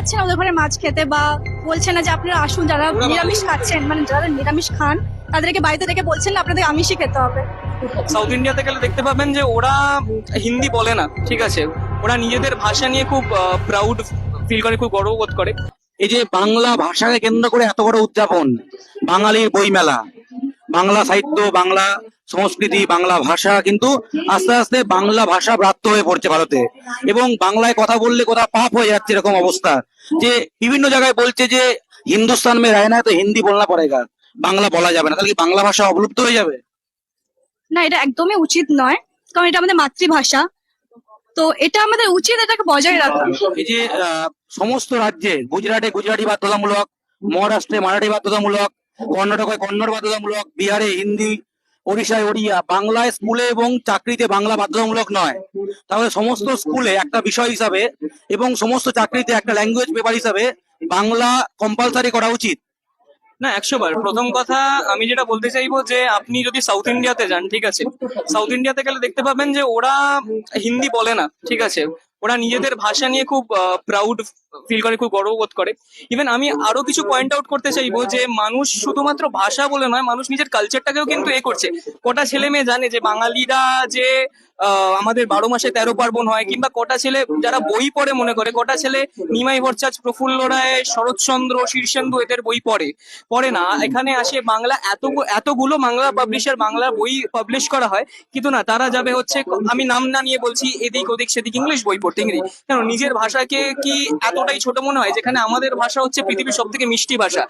যাচ্ছেন ওদের ঘরে মাছ খেতে বা বলছেন না যে আপনারা আসুন যারা নিরামিষ খাচ্ছেন মানে যারা নিরামিষ খান তাদেরকে বাড়িতে থেকে বলছেন না আপনাদের আমিষই খেতে হবে। সাউথ ইন্ডিয়াতে গেলে দেখতে পাবেন যে ওরা হিন্দি বলে না ঠিক আছে? ওরা নিজেদের ভাষা নিয়ে খুব প্রাউড ফিল করে খুব গর্ববোধ করে। এই যে বাংলা ভাষাকে কেন্দ্র করে এত বড় উদযাপন বাঙালির বইমেলা বাংলা সাহিত্য বাংলা সংস্কৃতি বাংলা ভাষা কিন্তু আস্তে আস্তে বাংলা ভাষা ব্রাত্য হয়ে পড়ছে ভারতে। এবং বাংলায় কথা বললে কোথাও পাপ হয়ে যাচ্ছে এরকম অবস্থা। যে বিভিন্ন জায়গায় বলছে যে হিন্দুস্তান মে রায় না তো হিন্দি বলনা পড়েগা। বাংলা বলা যাবে না তাহলে কি বাংলা ভাষা অবলুপ্ত হয়ে যাবে? না এটা একদমই উচিত নয় কারণ এটা আমাদের মাতৃভাষা। তো এটা আমাদের উচিত এটাকে বজায় রাখা। এই যে সমস্ত রাজ্যে গুজরাটে গুজরাটি বাধ্যতামূলক মহারাষ্ট্রে মারাঠি বাধ্যতামূলক কর্ণাটকে কন্নড় বাধ্যতামূলক বিহারে হিন্দি ওড়িশায় ওড়িয়া বাংলায় স্কুলে এবং চাকরিতে বাংলা বাধ্যতামূলক নয়। তাহলে সমস্ত স্কুলে একটা বিষয় হিসাবে এবং সমস্ত চাকরিতে একটা ল্যাঙ্গুয়েজ পেপার হিসাবে বাংলা কম্পালসারি করা উচিত। না, একশো বার। প্রথম কথা, আমি যেটা বলতে চাইব যে আপনি যদি সাউথ ইন্ডিয়াতে যান, ঠিক আছে? সাউথ ইন্ডিয়াতে গেলে দেখতে পাবেন যে ওরা হিন্দি বলে না, ঠিক আছে? ওরা নিজেদের ভাষা নিয়ে খুব প্রাউড ফিল করে, খুব গর্ববোধ করে। ইভেন আমি আরও কিছু পয়েন্ট আউট করতে চাইব যে মানুষ শুধুমাত্র ভাষা বলে নয়, মানুষ নিজের কালচারটাকেও কিন্তু এ করছে। কটা ছেলে মেয়ে জানে যে বাঙালিরা যে আমাদের বারো মাসে তেরো পার্বণ হয়, কিংবা কটা ছেলে যারা বই পড়ে মনে করে, কটা ছেলে নিমাই ভট্টাচ প্রফুল্ল রায়, শরৎচন্দ্র, শীর্ষেন্দু এদের বই পড়ে। পড়ে না, এখানে আসে বাংলা এত, এতগুলো বাংলা পাবলিশার বাংলা বই পাবলিশ করা হয়, কিন্তু না, তারা যাবে হচ্ছে, আমি নাম না নিয়ে বলছি, এদিক ওদিক, সেদিক ইংলিশ বই পড়তে ইংরেজি কেন, নিজের ভাষাকে কি এতটাই ছোট মনে হয় যেখানে আমাদের ভাষা হচ্ছে পৃথিবীর সব থেকে মিষ্টি ভাষা?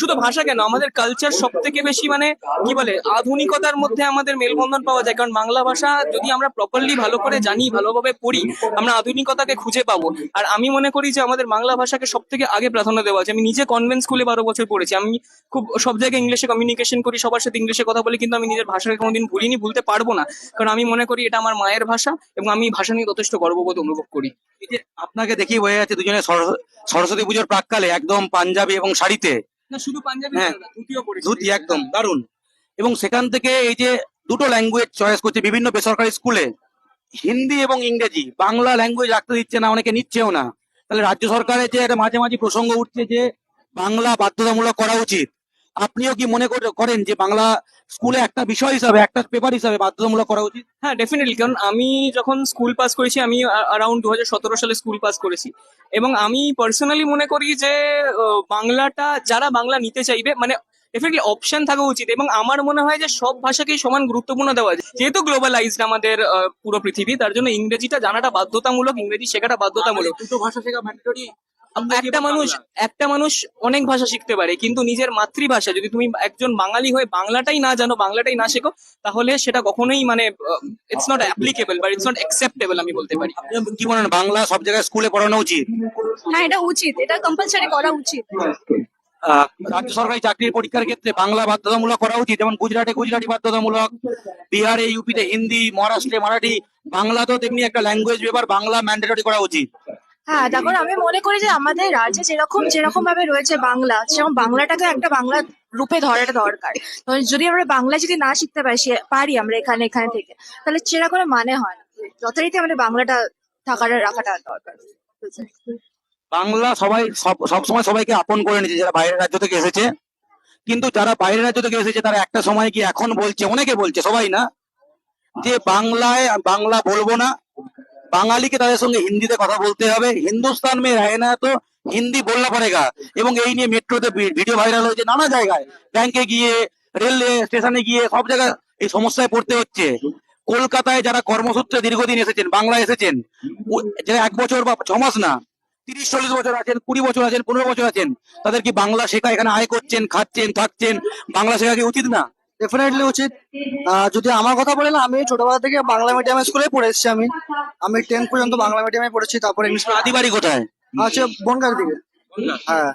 শুধু ভাষা কেন, আমাদের কালচার সব থেকে বেশি মানে কি বলে, আধুনিকতার মধ্যে আমাদের মেলবন্ধন পাওয়া যায়। কারণ বাংলা ভাষা যদি আমরা প্রপারলি ভালো করে জানি, ভালোভাবে পড়ি, আমরা আধুনিকতাকে খুঁজে পাবো। আর আমি মনে করি যে আমাদের বাংলা ভাষাকে সব থেকে আগে প্রাধান্য দেওয়া আছে। আমি নিজে কনভেন্ট স্কুলে বারো বছর পড়েছি। আমি খুব সব জায়গায় ইংলিশে কমিউনিকেশন করি, সবার সাথে ইংলিশে কথা বলি, কিন্তু আমি নিজের ভাষাকে কোনোদিন ভুলিনি, ভুলতে পারব না। কারণ আমি মনে করি এটা আমার মায়ের ভাষা এবং আমি ভাষা নিয়ে যথেষ্ট গর্ববোধ অনুভব করি। এই যে আপনাকে দেখেই বোঝা যাচ্ছে দুজনে সরস্ব- সরস্বতী পুজোর প্রাককালে একদম পাঞ্জাবি এবং শাড়িতে। না শুধু পাঞ্জাবি হ্যাঁ। না, ধুতিও পড়েছি ধুতি একদম দারুণ। এবং সেখান থেকে এই যে দুটো ল্যাঙ্গুয়েজ চয়েস করছে বিভিন্ন বেসরকারি স্কুলে হিন্দি এবং ইংরেজি। বাংলা ল্যাঙ্গুয়েজ রাখতে দিচ্ছে না অনেকে নিচ্ছেও না। তাহলে রাজ্য সরকারের যে একটা মাঝে মাঝে প্রসঙ্গ উঠছে যে বাংলা বাধ্যতামূলক করা উচিত। আপনিও কি মনে করে- করেন যে বাংলা স্কুলে একটা বিষয় হিসাবে একটা পেপার হিসাবে বাধ্যতামূলক করা উচিত? হ্যাঁ ডেফিনেটলি কারণ আমি যখন স্কুল পাস করেছি আমি অ্যারাউন্ড দু সালে স্কুল পাস করেছি। এবং আমি পার্সোনালি মনে করি যে বাংলাটা যারা বাংলা নিতে চাইবে মানে ডেফিনেটলি অপশন থাকা উচিত। এবং আমার মনে হয় যে সব ভাষাকেই সমান গুরুত্বপূর্ণ দেওয়া যায়। যেহেতু গ্লোবালাইজড আমাদের পুরো পৃথিবী তার জন্য ইংরেজিটা জানাটা বাধ্যতামূলক ইংরেজি শেখাটা বাধ্যতামূলক। দুটো ভাষা শেখা ম্যান্ডেটরি একটা মানুষ একটা মানুষ অনেক ভাষা শিখতে পারে কিন্তু নিজের মাতৃভাষা যদি তুমি একজন বাঙালি হয়ে বাংলাটাই না জানো বাংলাটাই না শেখো তাহলে সেটা কখনোই মানে ইটস নট অ্যাপ্লিকেবল বা ইটস নট অ্যাকসেপ্টেবল আমি বলতে পারি। কি বলেন বাংলা সব জায়গায় স্কুলে পড়ানো উচিত? হ্যাঁ এটা উচিত এটা কম্পালসারি করা উচিত। আহ, রাজ্য সরকারি চাকরির পরীক্ষার ক্ষেত্রে বাংলা বাধ্যতামূলক করা উচিত যেমন গুজরাটে গুজরাটি বাধ্যতামূলক বিহারে ইউপিতে হিন্দি মহারাষ্ট্রে মারাঠি বাংলা তো তেমনি একটা ল্যাঙ্গুয়েজ ব্যাপার বাংলা ম্যান্ডেটরি করা উচিত। হ্যাঁ দেখো আমি মনে করি যে আমাদের রাজ্যে যেরকম যেরকম ভাবে রয়েছে বাংলা, সেরকম বাংলাটাকে একটা বাংলা রূপে ধরাটা দরকার। যদি আমরা বাংলা যদি না শিখতে পারি পারি আমরা এখানে এখানে থেকে, তাহলে সেটা কোনো মানে হয় না। যথারীতি আমাদের বাংলাটা থাকাটা, রাখাটা দরকার। বাংলা সবাই, সব সবসময় সবাইকে আপন করে নিয়েছে, যারা বাইরের রাজ্য থেকে এসেছে। কিন্তু যারা বাইরের রাজ্য থেকে এসেছে, তারা একটা সময় কি এখন বলছে, অনেকে বলছে, সবাই না? যে বাংলায়, বাংলা বলব না বাঙালিকে তাদের সঙ্গে হিন্দিতে কথা বলতে হবে। হিন্দুস্তান মে রায় না তো হিন্দি বলনা পড়েগা। এবং এই নিয়ে মেট্রোতে ভিডিও ভাইরাল হয়েছে নানা জায়গায়। ব্যাংকে গিয়ে রেল স্টেশনে গিয়ে সব জায়গায় এই সমস্যায় পড়তে হচ্ছে। কলকাতায় যারা কর্মসূত্রে দীর্ঘদিন এসেছেন বাংলা এসেছেন যারা এক বছর বা ছ মাস না, তিরিশ, চল্লিশ বছর আছেন, কুড়ি বছর আছেন, পনেরো বছর আছেন, তাদের কি বাংলা শেখা এখানে আয় করছেন, খাচ্ছেন, থাকছেন? বাংলা শেখা কি উচিত না? ডেফিনেটলি উচিত। আহ, যদি আমার কথা বলেন আমি ছোটবেলা থেকে বাংলা মিডিয়াম স্কুলে পড়ে এসেছি আমি। আমি টেন পর্যন্ত বাংলা মিডিয়ামে পড়েছি তারপর ইংলিশ আদিবাড়ি কোথায়? আছে বনগার দিকে। হ্যাঁ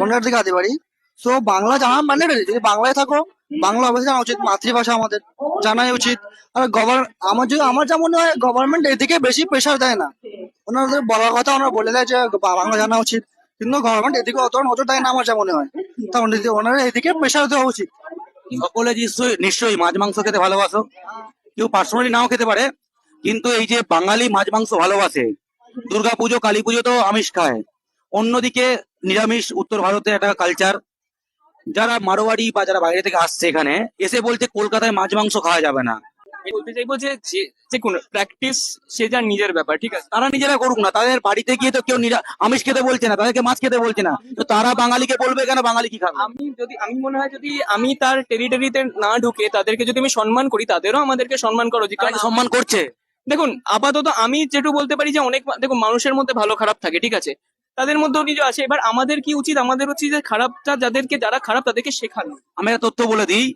বনগার দিকে আদিবাড়ি তো বাংলা জানা মানে যদি বাংলায় থাকো বাংলা অবশ্যই জানা উচিত মাতৃভাষা আমাদের জানাই উচিত। আর গভর্ন আমার যদি আমার যা মনে হয় গভর্নমেন্ট এদিকে বেশি প্রেশার দেয় না। ওনাদের বলার কথা ওনারা বলে দেয় যে বাংলা জানা উচিত। কিন্তু গভর্নমেন্ট এদিকে অত নজর দেয় না আমার যা মনে হয়। তা ওনাদের- ওনারা এদিকে প্রেশার দেওয়া উচিত। সকলে নিশ্চয়ই নিশ্চয়ই মাছ মাংস খেতে ভালোবাসো। কেউ পার্সোনালি নাও খেতে পারে, কিন্তু এই যে বাঙালি মাছ মাংস ভালোবাসে, দুর্গা পুজো, কালী পুজো তো আমিষ খায়। অন্যদিকে নিরামিষ, উত্তর ভারতে একটা কালচার যারা মারোয়াড়ি বা যারা বাইরে থেকে আসছে এখানে, এসে বলছে, কলকাতায় মাছ মাংস খাওয়া যাবে না। আমি বলতে চাইব যে যে- যে কোনো প্র্যাকটিস সে যার নিজের ব্যাপার ঠিক আছে? তারা নিজেরা করুক না তাদের বাড়িতে গিয়ে তো কেউ নিরা- আমিষ খেতে বলছে না তাদেরকে মাছ খেতে বলছে না তো তারা বাঙালিকে বলবে কেন বাঙালি কি খাবে? আমি যদি আমি মনে হয় যদি আমি তার টেরিটরিতে না ঢুকে তাদেরকে যদি আমি সম্মান করি তাদেরও আমাদেরকে সম্মান করা উচিত। তারা কারণ কি সম্মান করছে। দেখুন আপাতত আমি যেটুকু বলতে পারি যে অনেক মা- দেখুন মানুষের মধ্যে ভালো খারাপ থাকে ঠিক আছে? তাদের মধ্যেও কিছু আছে। এবার আমাদের কি উচিত? আমাদের উচিত যে খারাপটা যাদেরকে যারা খারাপ তাদেরকে শেখানো। আমি একটা তথ্য বলে দিই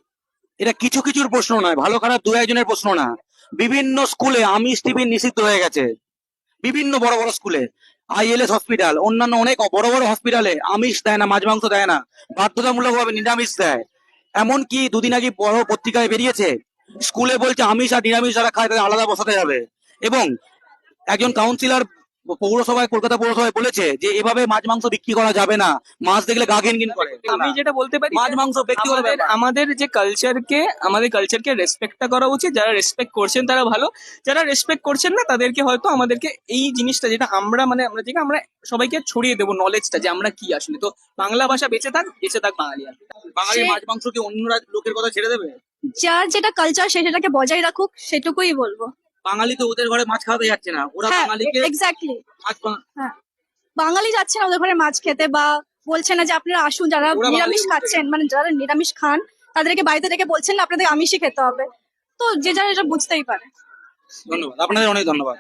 এটা কিছু কিছুর প্রশ্ন নয়, ভালো খারাপ দু একজনের প্রশ্ন না। বিভিন্ন স্কুলে আমিষ টিফিন নিষিদ্ধ হয়ে গেছে। বিভিন্ন বড় বড় স্কুলে। আইএলএস হসপিটাল, অন্যান্য অনেক বড় বড় হসপিটালে আমিষ দেয় না, মাছ মাংস দেয় না। বাধ্যতামূলক ভাবে নিরামিষ দেয়। এমনকি দুদিন আগে বড় পত্রিকায় বেরিয়েছে, স্কুলে বলছে আমিষ আর নিরামিষ যারা খায় তাদের আলাদা বসাতে হবে এবং একজন কাউন্সিলর পৌরসভায় কলকাতা পৌরসভায় বলেছে যে এভাবে মাছ মাংস বিক্রি করা যাবে না। মাছ দেখলে গা ঘিন করে। আমি যেটা বলতে পারি মাছ মাংস ব্যক্তিগত আমাদের যে কালচারকে আমাদের কালচারকে রেসপেক্টটা করা উচিত। যারা রেসপেক্ট করছেন তারা ভালো। যারা রেসপেক্ট করছেন না তাদেরকে হয়তো আমাদেরকে এই জিনিসটা যেটা আমরা মানে আমরা যেটা আমরা সবাইকে ছড়িয়ে দেবো নলেজটা যে আমরা কি আসলে। তো বাংলা ভাষা বেঁচে থাক বেঁচে থাক বাঙালি আর বাঙালি মাছ মাংস কি অন্য লোকের কথা ছেড়ে দেবে? যার যেটা কালচার সে সেটাকে বজায় রাখুক সেটুকুই বলব। বাঙালি তো ওদের ঘরে মাছ খাওয়াতে যাচ্ছে না। ওরা হ্যাঁ বাঙালিকে এক্স্যাক্টলি মাছ বা- বাঙালি যাচ্ছে না ওদের ঘরে মাছ খেতে বা বলছে না যে আপনারা আসুন যারা ওরা নিরামিষ খাচ্ছেন মানে যারা নিরামিষ খান তাদেরকে বাড়িতে রেখে বলছেন না আপনাদের আমিষই খেতে হবে। তো যে যারা এটা বুঝতেই পারে। ধন্যবাদ। আপনাদের অনেক ধন্যবাদ।